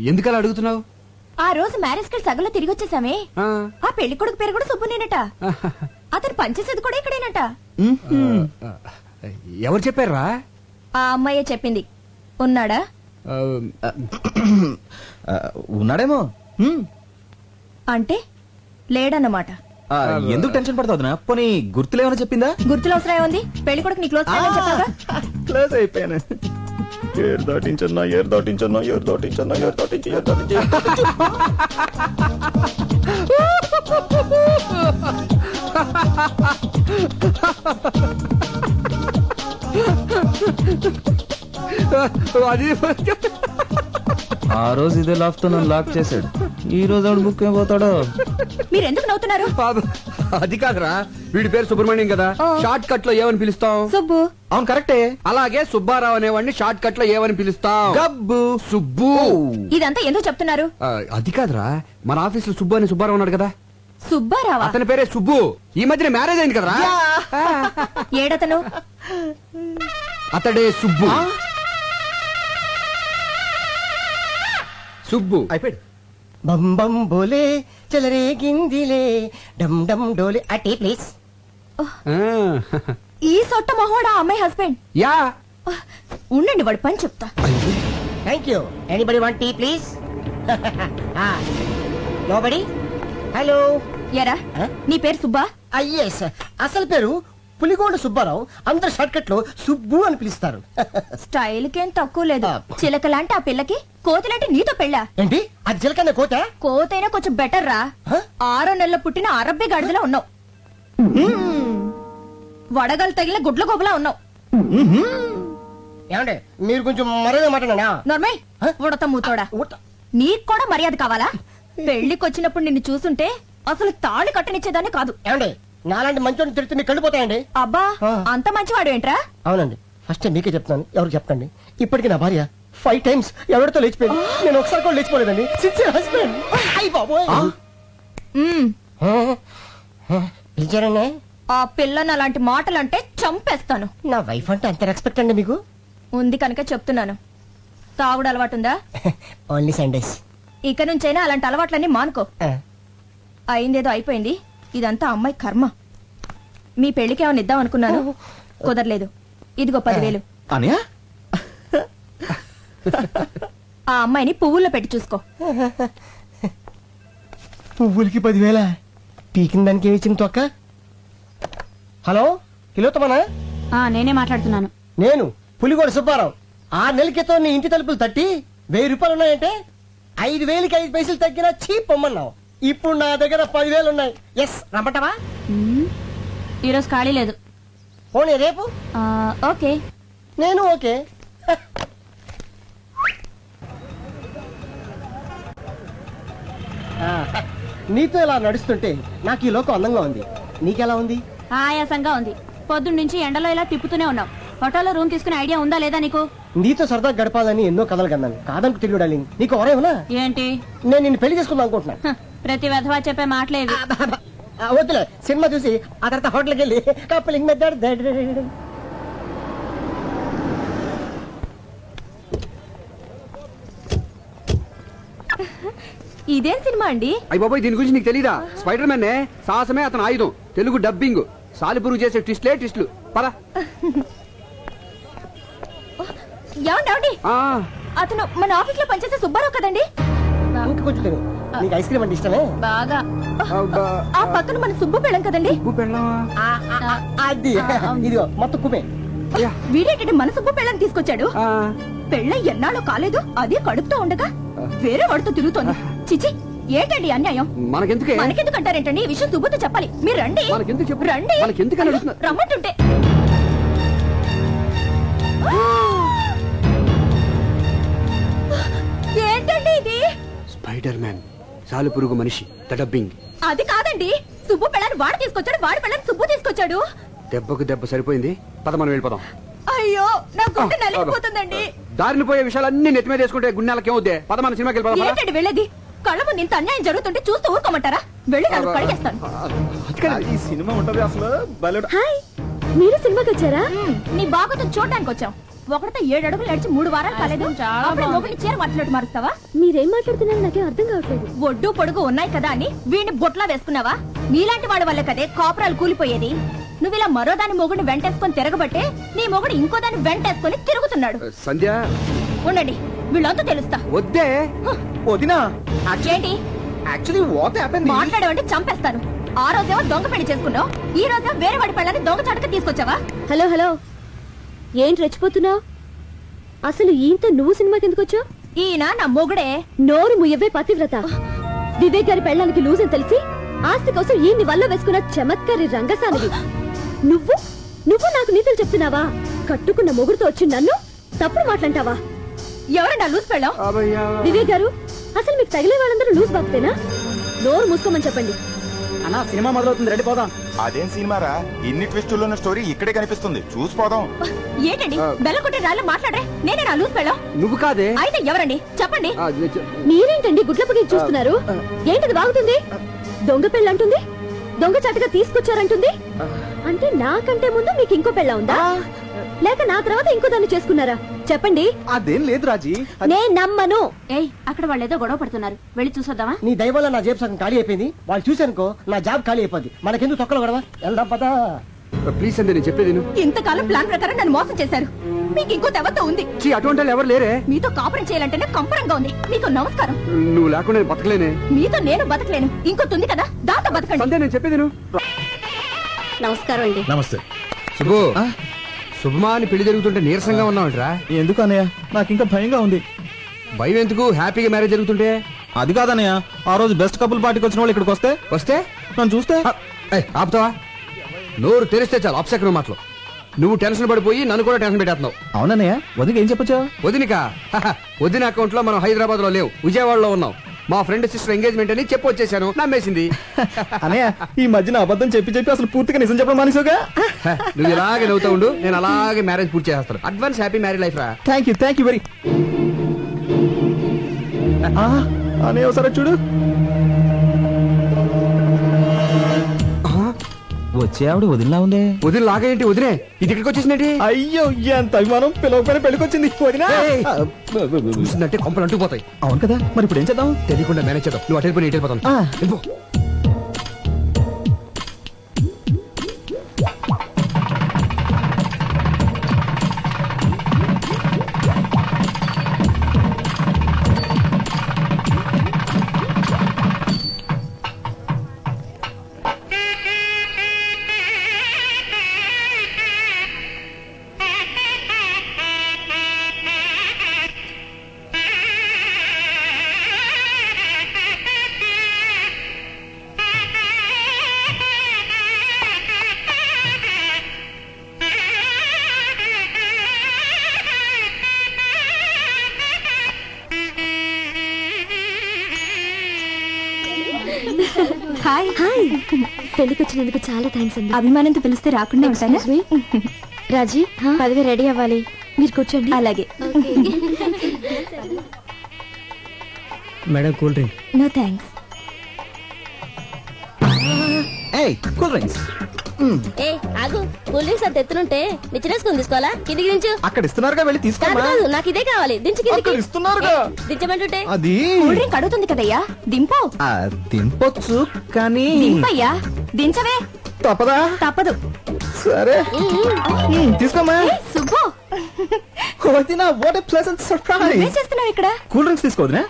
[SPEAKER 3] ఎందుకలా అడుగుతున్నావు?
[SPEAKER 4] ఆ రోజు మ్యారేజ్కి సగంలో తిరిగి వచ్చేసామే.
[SPEAKER 3] ఆ,
[SPEAKER 4] పెళ్ళి కొడుకు పేరు కూడా సుబ్బునేనట. అతను పనిచేసేది కూడా ఇక్కడేనట.
[SPEAKER 3] ఎవరు చెప్పారా
[SPEAKER 4] ఆ అమ్మాయే చెప్పింది. ఉన్నాడా?
[SPEAKER 2] ఉన్నాడేమో.
[SPEAKER 4] అంటే లేడన్నమాట.
[SPEAKER 2] ఎందుకు టెన్షన్ పడతావునా పోనీ గుర్తులేమని చెప్పిందా?
[SPEAKER 4] గుర్తులు అవసరం ఏముంది? పెళ్ళి కొడుకు నీ క్లోజ్
[SPEAKER 2] క్లోజ్ అయిపోయాను. ఏరు దాటించన్నా ఏరు దాటించన్నా ఏరు దాటించన్నా ఏరు దాటించి ఏరు దాటించి
[SPEAKER 3] అది
[SPEAKER 2] ఆ రోజు ఇదే లాక్తో నన్ను లాక్ చేశాడు. ఈ రోజు ఆవిడ బుక్ ఏమైపోతాడో
[SPEAKER 4] మీరు ఎందుకు నవ్వుతున్నారు?
[SPEAKER 3] పాపం. అది కాదురా. వీడి పేరు సుబ్రహ్మణ్యం కదా. షార్ట్ కట్లో ఏమని పిలుస్తాం?
[SPEAKER 4] సుబ్బు.
[SPEAKER 2] అవును కరెక్టే.
[SPEAKER 3] అలాగే సుబ్బారావు అనేవాడిని షార్ట్ కట్లో ఏమని పిలుస్తాం.
[SPEAKER 2] గబ్బు.
[SPEAKER 3] సుబ్బు.
[SPEAKER 4] ఇదంతా ఎందుకు చెప్తున్నారు?
[SPEAKER 3] అది కాదురా. మన ఆఫీస్లో సుబ్బు అని సుబ్బారావు ఉన్నాడు కదా.
[SPEAKER 4] సుబ్బారావా?
[SPEAKER 3] అతని పేరే సుబ్బు. ఈ మధ్యన మ్యారేజ్ అయింది కదరా.
[SPEAKER 4] ఏడతను?
[SPEAKER 3] అతడే సుబ్బు. సుబ్బు.
[SPEAKER 2] అయిపోయాడు
[SPEAKER 14] బం బం బోలే చెలరేగిందిలే డమ్ డమ్ డోలే అటే ప్లీజ్.
[SPEAKER 3] ఆ,
[SPEAKER 4] ఈ సొట్ట మొహోడా అమ్మాయి హస్బెండ్.
[SPEAKER 3] యా.
[SPEAKER 4] ఉండండి వాడు పని చెప్తా.
[SPEAKER 14] Thank you anybody want tea please nobody hello
[SPEAKER 4] ఎరా? నీ పేరు సుబ్బా?
[SPEAKER 14] ఎస్ అసలు పేరు పులిగోండ సుబ్బారావు అందరు షార్ట్ కట్లో సుబ్బు అని పిలుస్తారు.
[SPEAKER 4] స్టైల్ కేం తక్కువ లేదు. చిలకలాంటి ఆ పిల్లకి కోతిలాంటి నీతో పెళ్ళా.
[SPEAKER 14] ఏంటి? అది చిలకన్న కోత?
[SPEAKER 4] కోతైనా కొంచెం బెటర్ రా? ఆరో నెలల పుట్టిన అరబ్బి గాడిదలో ఉన్నావు. వడగలు తగిలిన గుడ్ల గోబులా ఉన్నావు.
[SPEAKER 14] ఏమండి మీరు కొంచెం మరొక మాట్లాడా
[SPEAKER 4] నార్మల్ ఉడత మూతోడా? నీకు కూడా మర్యాద కావాలా? పెళ్ళికి వచ్చినప్పుడు నిన్ను చూసుంటే అసలు తాళి కట్టనిచ్చేదాన్ని కాదు.
[SPEAKER 14] ఏమండి నాలాంటి మంచోడిని తిడితే మీకు కళ్ళిపోతాయండి
[SPEAKER 4] అబ్బా. అంత మంచివాడు ఏంట్రా?
[SPEAKER 14] అవునండి. ఫస్ట్ మీకే చెప్తాను ఎవరికి చెప్పండి ఇప్పటికి నా భార్య ఫైవ్ టైమ్స్ ఎవరితో లేచిపోయింది. నేను ఒకసారి కూడా లేచిపోలేదండి. సిన్సియర్ హస్బెండ్ అయ్యి బాబోయ్. పిలిచారండి?
[SPEAKER 4] ఆ పిల్లని అలాంటి మాటలంటే చంపేస్తాను.
[SPEAKER 14] నా వైఫ్ అంటే అంత రెస్పెక్ట్ అండి మీకు?
[SPEAKER 4] ఉంది కనుక చెప్తున్నాను. తాగుడు అలవాటుందా
[SPEAKER 14] ఓన్లీ సండేస్
[SPEAKER 4] ఇక నుంచైనా అలాంటి అలవాట్లన్నీ మానుకో. అయిందేదో అయిపోయింది. ఇదంతా అమ్మాయి కర్మ. మీ పెళ్ళికి ఏమైనా ఇద్దాం అనుకున్నాను కుదరలేదు. ఇదిగో పదివేలు.
[SPEAKER 2] అనయా?
[SPEAKER 4] ఆ అమ్మాయిని పువ్వుల్లో పెట్టి చూసుకో.
[SPEAKER 14] పువ్వులకి పదివేల? పీకిన దానికి ఏమి ఇచ్చింది తొక్క? హలో? కిలోతమనా
[SPEAKER 5] నేనే మాట్లాడుతున్నాను.
[SPEAKER 14] నేను? పులిగోడ సుబ్బారావు. ఆరు నెలల క్రితం నీ ఇంటి తలుపులు తట్టి వెయ్యి రూపాయలు ఉన్నాయంటే ఐదు వేలకి ఐదు పైసలు తగ్గినా చీప్ పొమ్మన్నావు. ఇప్పుడు నా దగ్గర పదివేలు ఉన్నాయి. ఎస్ రమ్మంటావా?
[SPEAKER 5] ఈరోజు ఖాళీ లేదు.
[SPEAKER 14] పోనీ రేపు?
[SPEAKER 4] ఓకే.
[SPEAKER 14] నేను ఓకే. ఆ, నీతో ఇలా నడుస్తుంటే నాకు ఈ లోకం అందంగా ఉంది. నీకెలా ఉంది?
[SPEAKER 5] ఆయాసంగా ఉంది. పొద్దున్న నుంచి ఎండలో ఇలా తిప్పుతూనే ఉన్నావు హోటల్లో రూమ్ తీసుకునే ఐడియా ఉందా లేదా నీకు?
[SPEAKER 14] నీతో సరదా గడపాలని ఎన్నో కథలు కన్నాను. కాదనుకు డార్లింగ్. నీకు ఎవరేమన్నా
[SPEAKER 5] ఏంటి?
[SPEAKER 14] నేను నిన్ను పెళ్ళి చేసుకుందాం అనుకుంటున్నా.
[SPEAKER 5] హ, ప్రతి వెధవా చెప్పే మాటలేవి.
[SPEAKER 14] ఆ, వద్దులే. సినిమా చూసి ఆ తర్వాత హోటల్కి వెళ్ళి కప్పలింగ్ మెథడ్
[SPEAKER 4] ఇదేం సినిమా అండి?
[SPEAKER 3] అయ్యి బాబాయ్ దీని గురించి నీకు తెలీదా? స్పైడర్ మ్యాన్ సాహసమే అతను ఆయుధం. తెలుగు డబ్బింగ్. సాలిపురుగు చేసే ట్విస్ట్లే ట్విస్ట్లు. పద.
[SPEAKER 4] ఏమండి అతను మన ఆఫీస్లో పనిచేసే సుబ్బారావు కదండి?
[SPEAKER 14] ఇంక కొంచెం తిను. నీకు ఐస్ క్రీమ్ అంటే ఇష్టమే?
[SPEAKER 4] బాగా. ఆ పక్కన మన సుబ్బు పెళ్ళం కదండి?
[SPEAKER 14] ఆ, ఆ, ఆ, అది. ఇదిగో మొత్తం కుమే
[SPEAKER 4] వీడేంటంటే మన సుబ్బు పెళ్ళని తీసుకొచ్చాడు. పెళ్ళ ఎన్నాళ్ళు కాలేదు అదే కడుపుతో ఉండగా వేరే వాడితో తిరుగుతోంది. చిచి ఏంటండి అన్యాయం?
[SPEAKER 3] మనకెందుకే?
[SPEAKER 4] మనకెందుకంటారేంటండి? ఈ విషయం సుబ్బుతో చెప్పాలి. మీరు రండి.
[SPEAKER 3] మనకెందుకు చెప్పు?
[SPEAKER 4] రండి.
[SPEAKER 3] మనకెందుకని
[SPEAKER 4] అయ్యో,
[SPEAKER 3] అడుగుతున్నా?
[SPEAKER 4] రమ్మంటుంటే. ఏంటండి ఇది?
[SPEAKER 3] స్పైడర్ మ్యాన్ సాలు పురుగు మనిషి. The dubbing.
[SPEAKER 4] అది కాదండి. సుబ్బు పెళ్ళని వాడు తీసుకొచ్చాడు వాడి పెళ్ళని సుబ్బు తీసుకొచ్చాడు.
[SPEAKER 3] దెబ్బకు దెబ్బ సరిపోయింది. పద మనం వెళ్ళిపోదాం.
[SPEAKER 4] అయ్యో నా గుండె నలిగిపోతుందండి.
[SPEAKER 3] దారిని పోయే విషయాలన్నీ నెత్తి మీద వేసుకుంటే గుండెలకి ఏమవుద్దే? పద మన సినిమాకి వెళ్ళిపోదాం పద.
[SPEAKER 4] ఏంటండి వెళ్ళేది? కళ్ళ ముందు ఇంత అన్యాయం జరుగుతుంటే చూస్తూ ఊరుకోమంటారా? వెళ్ళి నన్ను కడిగేస్తాను
[SPEAKER 2] ఈ సినిమా ఉంటది అసలు. బలెడు
[SPEAKER 5] హాయ్ మీరు సినిమాకి వచ్చారా?
[SPEAKER 4] నీ బాబుతో చూడడానికి వచ్చాం ఒకటితో ఏడు అడుగులు నడిచి మూడు వారాలు కాలేదు. చీర మార్చినట్టు మారుస్తావా?
[SPEAKER 5] మీరేం మాట్లాడుతున్నారో నాకేం అర్థం కావట్లేదు.
[SPEAKER 4] ఒడ్డు పొడుగు ఉన్నాయి కదా అని వీడిని బొట్లా వేసుకున్నావా? నీలాంటి వాళ్ళ వల్ల కదే కాపురాలు కూలిపోయేది. నువ్వు ఇలా మరో దాని మొగుడిని వెంటేసుకొని తిరగబట్టే నీ మొగుడు ఇంకో దాన్ని వెంటేసుకొని తిరుగుతున్నాడు.
[SPEAKER 3] సంధ్య.
[SPEAKER 4] ఉండండి వీళ్ళంతా తెలుస్తా.
[SPEAKER 3] వద్దే.
[SPEAKER 2] వదినా.
[SPEAKER 4] ఏంటి
[SPEAKER 2] యాక్చువల్లీ వాట్ హ్యాపెన్
[SPEAKER 4] మాట్లాడేవంటే చంపేస్తాను. ఆ రోజేమో దొంగ పెళ్ళి చేసుకున్నావు ఈ రోజు వేరే వాడి పెళ్ళని దొంగ చాటుగా తీసుకొచ్చావా?
[SPEAKER 5] Hello hello. ఏంటి రెచ్చిపోతున్నావు? అసలు ఈయంతో నువ్వు సినిమాకి ఎందుకు వచ్చావు?
[SPEAKER 4] ఈయన నా మొగుడే.
[SPEAKER 5] నోరు ముయ్యవే పతివ్రత. వివేక్ గారి పెళ్ళానికి లూజ్ అని తెలిసి ఆస్తి కోసం ఈయన్ని వల్ల వేసుకున్న చమత్కారి రంగసానివి. నువ్వు? నువ్వు నాకు నీతులు చెప్తున్నావా? కట్టుకున్న మొగుడుతో వచ్చి నన్ను తప్పుడు మాట్లాంటావా?
[SPEAKER 4] ఎవరు నా లూస్ పెళ్ళం
[SPEAKER 5] వివేక్ గారు అసలు మీకు తగిలే వాళ్ళందరూ లూజ్ బాగుతేనా నోరు మూసుకోమని చెప్పండి.
[SPEAKER 2] అన్నా సినిమా మొదలవుతుంది. రెడీ పోదాం.
[SPEAKER 8] అదేం సినిమారా ఇన్ని ట్విస్టుల్లో ఉన్న స్టోరీ ఇక్కడే కనిపిస్తుంది. చూసిపోదాం.
[SPEAKER 4] ఏంటండి? బెల్ల కొట్టి రాళ్ళు మాట్లాడే నేనే నా లూస్ పెళ్ళం
[SPEAKER 3] నువ్వు కాదే.
[SPEAKER 4] అయితే ఎవరండి? చెప్పండి.
[SPEAKER 5] మీరేంటండి గుడ్లపగి చూస్తున్నారు? ఏంటది బాగుతుంది? దొంగ పెళ్ళంటుంది? దొంగ చాటుగా తీసుకొచ్చారంటుంది? అంటే నాకంటే ముందు మీకు ఇంకో పెళ్ళ ఉందా? లేక నా తర్వాత ఇంకో దాన్ని చేసుకున్నారా? చెప్పండి.
[SPEAKER 2] అదేం లేదు రాజీ.
[SPEAKER 5] నేను నమ్మను.
[SPEAKER 4] ఏయ్ అక్కడ వాళ్ళు ఏదో గొడవ పడుతున్నారు. వెళ్ళి చూసొద్దామా?
[SPEAKER 14] నీ దయ వల్ల నా జేబు సగం ఖాళీ అయిపోయింది. వాళ్ళు చూశానుకో నా జాబ్ ఖాళీ అయిపోద్ది. మనకెందుకు తొక్కలు గొడవ? వెళ్దాం పదా.
[SPEAKER 3] ప్లీజ్ సంధ్య నేను చెప్పేది.
[SPEAKER 4] ఇంతకాలం ప్లాన్ ప్రకారం నన్ను మోసం చేశారు. మీకు ఇంకో తెవత ఉంది.
[SPEAKER 3] ఛీ, అటువంటి వాళ్ళు ఎవరు లేరే?
[SPEAKER 4] మీతో కాపురం చేయాలంటేనే కంపరంగా ఉంది. మీకు నమస్కారం.
[SPEAKER 3] నువ్వు లేకుండా నేను బతకలేనే?
[SPEAKER 4] మీతో నేను బతకలేను. ఇంకోటి ఉంది కదా దాంతో బతకండి.
[SPEAKER 3] నేను చెప్పేది.
[SPEAKER 13] నమస్కారం అండి.
[SPEAKER 2] నమస్తే.
[SPEAKER 3] శుభు శుభమా అని పెళ్ళి జరుగుతుంటే నీరసంగా ఉన్నావంటరా?
[SPEAKER 2] ఎందుకు అన్నయ్య? నాకు ఇంకా భయంగా ఉంది.
[SPEAKER 3] భయం ఎందుకు హ్యాపీగా మ్యారేజ్ జరుగుతుంటే?
[SPEAKER 2] అది కాదన్నయ్య. ఆ రోజు బెస్ట్ కపుల్ పార్టీకి వచ్చిన వాళ్ళు ఇక్కడికి వస్తే?
[SPEAKER 3] వస్తే?
[SPEAKER 2] నన్ను చూస్తే?
[SPEAKER 3] ఏయ్, ఆపుతావా? నోరు తెరిస్తే చాలు అప్సెక్రమ మాటలు. నువ్వు టెన్షన్ పడిపోయి నన్ను కూడా టెన్షన్ పెట్టేస్తున్నావు.
[SPEAKER 2] అవునన్నయ్య వదికి ఏం చెప్పొచ్చా
[SPEAKER 3] వదినిక? హహ, వదిన అకౌంట్లో మనం హైదరాబాద్లో లేవు విజయవాడలో ఉన్నాం. మా ఫ్రెండ్ సిస్టర్ ఎంగేజ్మెంట్ అని చెప్పి వచ్చేసాను. నమ్మేసింది.
[SPEAKER 2] అన్నయ్య ఈ మధ్యన అబద్ధం చెప్పి చెప్పి అసలు పూర్తిగా నిజం చెప్పడం మానేసావుగా?
[SPEAKER 3] నువ్వు ఇలాగే నవ్వుతూ ఉండు నేను అలాగే మ్యారేజ్ పూర్తి చేస్తాను. అడ్వాన్స్ హ్యాపీ మ్యారేజ్ లైఫ్ రా.
[SPEAKER 2] Thank you thank you very అనే ఒకసారి చూడు. వచ్చే ఆవిడ వదిలినా ఉందే?
[SPEAKER 3] వదిన లాగేంటి? వదినే. ఇది ఇక్కడికి వచ్చేసినట్టు
[SPEAKER 2] అయ్యో ఎంత అభిమానం. పిలవకపోయినా పెళ్ళికొచ్చింది. వదినా.
[SPEAKER 3] చూసిందంటే కొంపలు అంటుకుపోతాయి.
[SPEAKER 2] అవును కదా. మరి ఇప్పుడు ఏం చేద్దాం?
[SPEAKER 3] తెలియకుండా మేనేజ్ చేద్దాం. నువ్వు అటు వెళ్ళిపోయి ఇటు
[SPEAKER 5] వచ్చినందుకు చాలా థ్యాంక్స్ అండి.
[SPEAKER 4] అభిమానంతో పిలిస్తే రాకుండా ఉంటానా?
[SPEAKER 5] రాజీ పదవి రెడీ అవ్వాలి. మీరు కూర్చోండి.
[SPEAKER 4] అలాగే.
[SPEAKER 2] Madam cool drink.
[SPEAKER 4] No thanks
[SPEAKER 2] ఏయ్ కూల్ డ్రింక్స్.
[SPEAKER 13] ఏ ఆగు. కూల్ డ్రింక్స్ అంత ఎత్తునుంటే నిచ్చినేసుకుని తీసుకోవాలా? కిందికి దించు.
[SPEAKER 2] అక్కడ ఇస్తున్నారుగా వెళ్ళి
[SPEAKER 13] కాదు
[SPEAKER 2] తీసుకోమా
[SPEAKER 13] కాదు నాకు ఇదే కావాలి. దించు కిందికి.
[SPEAKER 2] అక్కడ ఇస్తున్నారుగా.
[SPEAKER 13] ఏ, దించమంటుంటే.
[SPEAKER 2] అది.
[SPEAKER 4] కూల్ డ్రింక్ అడుగుతుంది కదయ్యా. దింపు.
[SPEAKER 2] ఆ, దింపొచ్చు కానీ
[SPEAKER 4] దింపయ్యా. దించవే.
[SPEAKER 2] తప్పదా?
[SPEAKER 4] తప్పదు.
[SPEAKER 2] సరే. ఉమ్, తీసుకోమా
[SPEAKER 4] ఏయ్, సుబ్బు
[SPEAKER 2] వదినా వాట్ ఎ ప్లెజెంట్ సర్ప్రైజ్
[SPEAKER 4] చేస్తున్నావు ఇక్కడ?
[SPEAKER 2] కూల్ డ్రింక్స్ తీసుకోవద్దునా?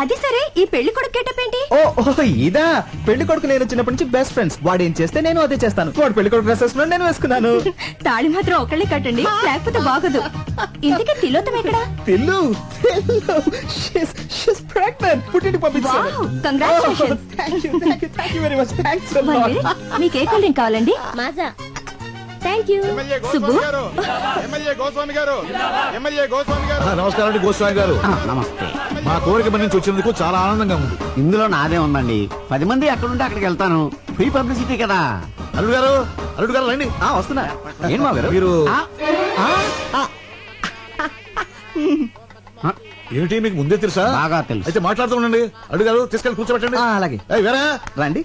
[SPEAKER 4] అది సరే ఈ పెళ్ళి కొడుకు గెటప్ ఏంటి?
[SPEAKER 2] ఓ ఓ ఇదా. పెళ్ళి కొడుకు నేను చిన్నప్పటి నుంచి బెస్ట్ ఫ్రెండ్స్ వాడు ఏం చేస్తే నేను అదే చేస్తాను. వాడు పెళ్ళి కొడుకు డ్రెస్ నేను వేసుకున్నాను.
[SPEAKER 4] తాళి మాత్రం ఒకళ్ళే కట్టండి లేకపోతే బాగదు. ఇంతకీ తిలోతం ఎక్కడ
[SPEAKER 2] పిల్లు పిల్లు షీస్ షీస్ ప్రెగ్నెంట్ పుట్టింటి పంపించాను.
[SPEAKER 4] Wow, congratulations.
[SPEAKER 2] Thank you thank you thank you very much thanks
[SPEAKER 4] One minute. మీకు ఏ కూల్ డ్రింక్ కావాలండి?
[SPEAKER 13] Maaza. Thank you
[SPEAKER 8] MLA
[SPEAKER 4] Subbu?
[SPEAKER 8] Goswami గారు. ఎమ్మెల్యే గోస్వామి గారు. ఎమ్మెల్యే గోస్వామి గారు.
[SPEAKER 9] నమస్కారం అండి గోస్వామి గారు.
[SPEAKER 10] నమస్తే.
[SPEAKER 9] మా కోరిక మన నుంచి వచ్చినందుకు చాలా ఆనందంగా ఉంది.
[SPEAKER 10] ఇందులో నాదే ఉందండి. పది మంది ఎక్కడుంటే అక్కడికి వెళ్తాను. ఫ్రీ పబ్లిసిటీ కదా.
[SPEAKER 9] అల్లుడు గారు అల్లుడు గారు రండి.
[SPEAKER 2] ఆ వస్తున్నా. ఏం మా గారు?
[SPEAKER 9] మీరు
[SPEAKER 10] ఆ,
[SPEAKER 9] ఏమిటి మీకు ముందే తెలుసా?
[SPEAKER 10] బాగా తెలుసు.
[SPEAKER 9] అయితే మాట్లాడుతూ ఉండండి. అల్లుడు గారు తీసుకెళ్ళి కూర్చోబెట్టండి.
[SPEAKER 2] ఆ, అలాగే.
[SPEAKER 9] ఏయ్, వేరా?
[SPEAKER 2] రండి.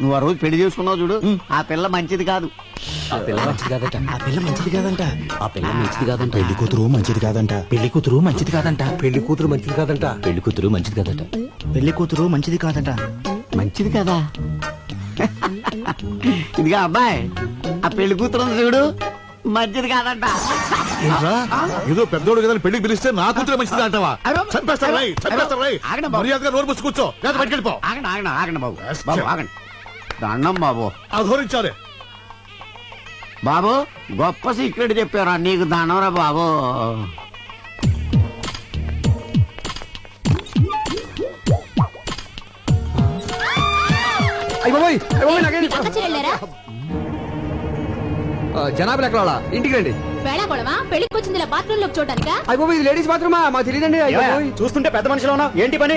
[SPEAKER 10] నువ్వు ఆ రోజు పెళ్ళి చేసుకున్నావు చూడు. ఆ పిల్ల మంచిది కాదు.
[SPEAKER 6] ఆ పిల్ల మంచిది కాదట. ఆ పిల్ల మంచిది కాదంట. ఆ పిల్ల మంచిది కాదంట. పెళ్ళి కూతురు మంచిది కాదంట. పెళ్ళి కూతురు మంచిది కాదంట. పెళ్ళి కూతురు మంచిది కాదంట. పెళ్ళి కూతురు మంచిది కాదట. పెళ్ళి కూతురు మంచిది కాదంట.
[SPEAKER 10] మంచిది కదా. ఇదిగా అబ్బాయి ఆ పెళ్ళి కూతురు చూడు. మంచిది కాదంట?
[SPEAKER 9] ఏదో పెద్దోడు కదా పెళ్ళికి పిలిస్తే నా కూతురు మంచిది అంటావా? చంపేస్తాను రై చంపేస్తాను రై.
[SPEAKER 10] ఆగండి బాబు.
[SPEAKER 9] మర్యాదగా నోరు మూసి కూర్చో. లేదా బయటకెళ్ళిపో
[SPEAKER 10] ఆగండి ఆగండి ఆగండి బాబు. బాబు ఆగండి. దండం బాబు.
[SPEAKER 9] అధోరించారే.
[SPEAKER 10] బాబు గొప్ప సీక్రెట్ చెప్పారా నీకు దండంరా బాబు.
[SPEAKER 3] జనాభా ఎక్కడ వాళ్ళ? ఇంటికి రండి.
[SPEAKER 13] వేళాకోళమా? పెళ్ళికి వచ్చింది ఇలా బాత్రూమ్లోకి చూడటానికా?
[SPEAKER 3] అయ్య బాబోయ్ ఇది లేడీస్ బాత్రూమా? మాకు తెలియదండి అయ్య బాబోయ్.
[SPEAKER 2] చూస్తుంటే పెద్ద మనిషిలో ఉన్నావు? ఏంటి పని?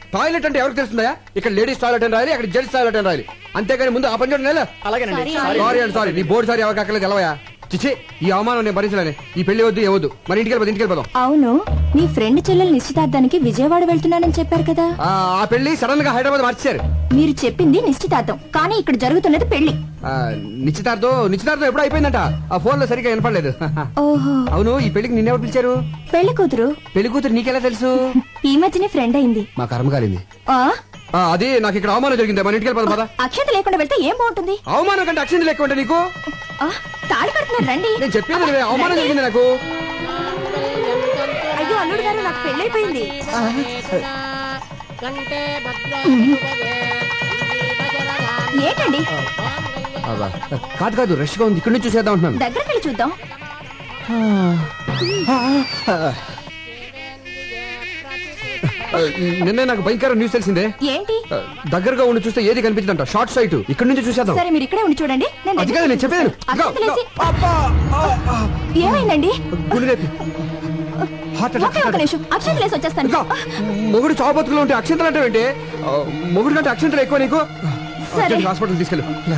[SPEAKER 3] టాయిలెట్ అంటే ఎవరికి తెలుస్తుందా ఇక్కడ లేడీస్ టాయిలెట్ అని రాయాలి అక్కడ జెంట్స్ టాయిలెట్ అని రాయాలి. అంతేగాని ముందు ఆ పని చూడండి
[SPEAKER 2] అలాగేనండి.
[SPEAKER 3] సారీ అండి సారీ నీ బోర్డు సారీ ఎవరికి అక్కర్లేదు ఎలవయా చిచి ఈ అవమానం నేను భరించలేను. ఈ పెళ్ళి వద్దు ఏవద్దు మరి ఇంటికి వెళ్ళిపోదు ఇంటికి వెళ్ళిపోదాం.
[SPEAKER 4] అవును నీ ఫ్రెండ్ చెల్లెలు నిశ్చితార్థానికి విజయవాడ వెళ్తున్నానని చెప్పారు కదా.
[SPEAKER 3] ఆ, పెళ్ళి సడన్గా హైదరాబాద్ మార్చారు
[SPEAKER 4] మీరు చెప్పింది నిశ్చితార్థం కానీ ఇక్కడ జరుగుతున్నది పెళ్ళి.
[SPEAKER 3] నిశ్చితార్థం నిశ్చితార్థం ఎప్పుడు అయిపోయిందంట. ఆ ఫోన్లో సరిగా వినపడలేదు అవును ఈ పెళ్ళికి నిన్నెవరు పిలిచారు?
[SPEAKER 4] పెళ్ళి కూతురు.
[SPEAKER 3] పెళ్ళి కూతురు నీకెలా తెలుసు?
[SPEAKER 4] ఈ మధ్యనే ఫ్రెండ్ అయింది.
[SPEAKER 3] మా కర్మ కాలింది.
[SPEAKER 4] ఆ?
[SPEAKER 3] ఆ, అది నాకు ఇక్కడ అవమానం జరిగింది. మన ఇంటికి వెళ్ళిపోదాం పద.
[SPEAKER 4] అక్షత లేకుండా వెళ్తే ఏం బాగుంటుంది?
[SPEAKER 3] అవమానం కంటే అక్షింది లెక్క ఉంటే నీకు
[SPEAKER 4] కడుతున్నారు రండి.
[SPEAKER 3] నేను చెప్పేది వినవే, అవమానం జరిగింది నాకు.
[SPEAKER 4] అయ్యో అల్లుడు గారు నాకు పెళ్ళైపోయింది. ఏంటండి?
[SPEAKER 3] అబ్బా, కాదు కాదు రష్గా ఉంది. ఇక్కడ నుంచి చూసేద్దాం అంటున్నాను.
[SPEAKER 4] దగ్గరికి వెళ్ళి చూద్దాం
[SPEAKER 3] నిన్నే నాకు భయంకర న్యూస్ తెలిసిందే.
[SPEAKER 4] ఏంటి?
[SPEAKER 3] దగ్గరగా ఉండి చూస్తే ఏది కనిపించదంట? షార్ట్ సైట్ ఇక్కడ నుంచి చూసేద్దాం.
[SPEAKER 4] సరే మీరు ఇక్కడే ఉండి చూడండి. నేను
[SPEAKER 3] అది కాదు నేను చెప్పాను
[SPEAKER 4] వేసి- ఏమైందండి? వేసి వచ్చేస్తాను
[SPEAKER 3] మొగుడు చావు బతుకులు ఉంటే అక్షంతలు అంటే ఏంటి మొగుడు కంటే అక్షంతలు ఎక్కువ నీకు?
[SPEAKER 4] సరే.
[SPEAKER 3] హాస్పిటల్ తీసుకెళ్ళు.